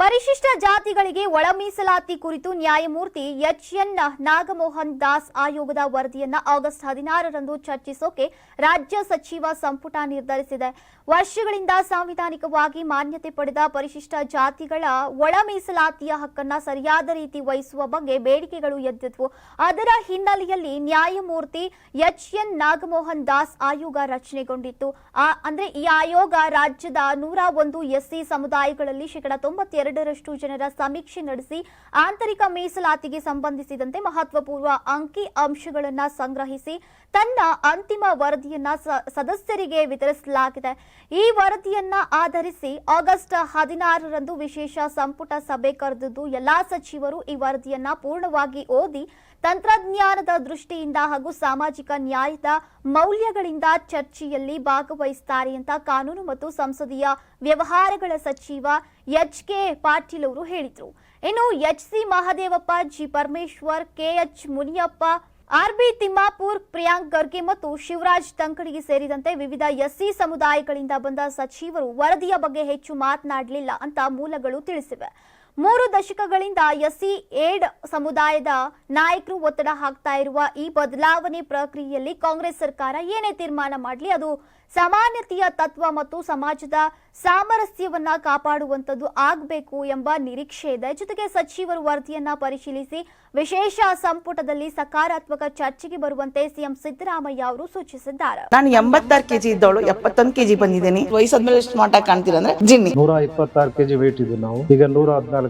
ಪರಿಶಿಷ್ಟ ಜಾತಿಗಳಿಗೆ ಒಳ ಮೀಸಲಾತಿ ಕುರಿತು ನ್ಯಾಯಮೂರ್ತಿ ಎಚ್ ಎನ್ ನಾಗಮೋಹನ್ ದಾಸ್ ಆಯೋಗದ ವರದಿಯನ್ನ ಆಗಸ್ಟ್ ಹದಿನಾರರಂದು ಚರ್ಚಿಸೋಕೆ ರಾಜ್ಯ ಸಚಿವ ಸಂಪುಟ ನಿರ್ಧರಿಸಿದೆ. ವರ್ಷಗಳಿಂದ ಸಾಂವಿಧಾನಿಕವಾಗಿ ಮಾನ್ಯತೆ ಪಡೆದ ಪರಿಶಿಷ್ಟ ಜಾತಿಗಳ ಒಳ ಮೀಸಲಾತಿಯ ಹಕ್ಕನ್ನ ಸರಿಯಾದ ರೀತಿ ವಹಿಸುವ ಬಗ್ಗೆ ಬೇಡಿಕೆಗಳು ಎದ್ದಿದ್ವು. ಅದರ ಹಿನ್ನೆಲೆಯಲ್ಲಿ ನ್ಯಾಯಮೂರ್ತಿ ಎಚ್ ಎನ್ ನಾಗಮೋಹನ್ ದಾಸ್ ಆಯೋಗ ರಚನೆಗೊಂಡಿತ್ತು. ಅಂದ್ರೆ ಈ ಆಯೋಗ ರಾಜ್ಯದ ನೂರ ಒಂದು ಎಸ್ಸಿ ಸಮುದಾಯಗಳಲ್ಲಿ ಶೇಕಡ ತೊಂಬತ್ತೆರಡರಷ್ಟು ಜನರ ಸಮೀಕ್ಷೆ ನಡೆಸಿ ಆಂತರಿಕ ಮೀಸಲಾತಿಗೆ ಸಂಬಂಧಿಸಿದಂತೆ ಮಹತ್ವಪೂರ್ವ ಅಂಕಿ ಅಂಶಗಳನ್ನು ಸಂಗ್ರಹಿಸಿ ತನ್ನ ಅಂತಿಮ ವರದಿಯನ್ನ ಸದಸ್ಯರಿಗೆ ವಿತರಿಸಲಾಗಿದೆ. ಈ ವರದಿಯನ್ನ ಆಧರಿಸಿ ಆಗಸ್ಟ್ ಹದಿನಾರರಂದು ವಿಶೇಷ ಸಂಪುಟ ಸಭೆ ಕರೆದಿದ್ದು, ಎಲ್ಲಾ ಸಚಿವರು ಈ ವರದಿಯನ್ನ ಪೂರ್ಣವಾಗಿ ಓದಿ ತಂತ್ರಜ್ಞಾನದ ದೃಷ್ಟಿಯಿಂದ ಹಾಗೂ ಸಾಮಾಜಿಕ ನ್ಯಾಯದ ಮೌಲ್ಯಗಳಿಂದ ಚರ್ಚೆಯಲ್ಲಿ ಭಾಗವಹಿಸುತ್ತಾರೆ ಅಂತ ಕಾನೂನು ಮತ್ತು ಸಂಸದೀಯ ವ್ಯವಹಾರಗಳ ಸಚಿವ ಎಚ್ ಕೆ ಪಾಟೀಲ್ ಅವರು ಹೇಳಿದರು. ಇನ್ನು H C Mahadevappa, G Parameshwar KH Muniyappa, R B Timmapur, Priyank Kharge ಮತ್ತು ಶಿವರಾಜ್ ತಂಕಡಿಗೆ ಸೇರಿದಂತೆ ವಿವಿಧ ಎಸ್ಸಿ ಸಮುದಾಯಗಳಿಂದ ಬಂದ ಸಚಿವರು ವರದಿಯ ಬಗ್ಗೆ ಹೆಚ್ಚು ಮಾತನಾಡಲಿಲ್ಲ ಅಂತ ಮೂಲಗಳು ತಿಳಿಸಿವೆ. ಮೂರು ದಶಕಗಳಿಂದ ಎಸ್ಸಿ ಏಡ್ ಸಮುದಾಯದ ನಾಯಕರು ಒತ್ತಡ ಹಾಕ್ತಾ ಇರುವ ಈ ಬದಲಾವಣೆ ಪ್ರಕ್ರಿಯೆಯಲ್ಲಿ ಕಾಂಗ್ರೆಸ್ ಸರ್ಕಾರ ಏನೇ ತೀರ್ಮಾನ ಮಾಡಲಿ ಅದು ಸಮಾನತೆಯ ತತ್ವ ಮತ್ತು ಸಮಾಜದ ಸಾಮರಸ್ಯವನ್ನ ಕಾಪಾಡುವಂತದ್ದು ಆಗಬೇಕು ಎಂಬ ನಿರೀಕ್ಷೆ ಇದೆ. ಜೊತೆಗೆ ಸಚಿವರು ವರದಿಯನ್ನ ಪರಿಶೀಲಿಸಿ ವಿಶೇಷ ಸಂಪುಟದಲ್ಲಿ ಸಕಾರಾತ್ಮಕ ಚರ್ಚೆಗೆ ಬರುವಂತೆ ಸಿಎಂ ಸಿದ್ದರಾಮಯ್ಯ ಅವರು ಸೂಚಿಸಿದ್ದಾರೆ. ನಾನು ಎಂಬತ್ತಾರು ಕೆಜಿ ಇದ್ದವಳು ಎಪ್ಪತ್ತೊಂದು ಕೆಜಿ ಬಂದಿದ್ದೀನಿ. ವಯಸ್ಸಾದ್ಮೇಲೆ ಎಷ್ಟು ಸ್ಮಾರ್ಟ್ ಆಗಿ ಕಾಣ್ತೀರ ಅಂದ್ರೆ ಜಿನ್ನಿ. ನೂರ ಇಪ್ಪತ್ತಾರು ಕೆಜಿ ವೇಟ್ ಇದೆ ನಾವು. ಈಗ ನೂರ ಹದಿನಾಲ್ಕು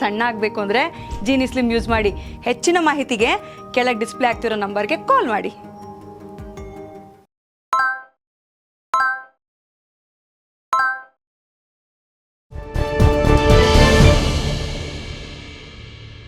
ಸಣ್ಣ ಆಗಬೇಕು ಅಂದರೆ ಜೀನಿ ಸ್ಲಿಮ್ ಯೂಸ್ ಮಾಡಿ ಹೆಚ್ಚಿನ ಮಾಹಿತಿಗೆ ಕೆಳಗೆ ಡಿಸ್ಪ್ಲೇ ಆಗ್ತಿರೋ ನಂಬರ್ಗೆ ಕಾಲ್ ಮಾಡಿ.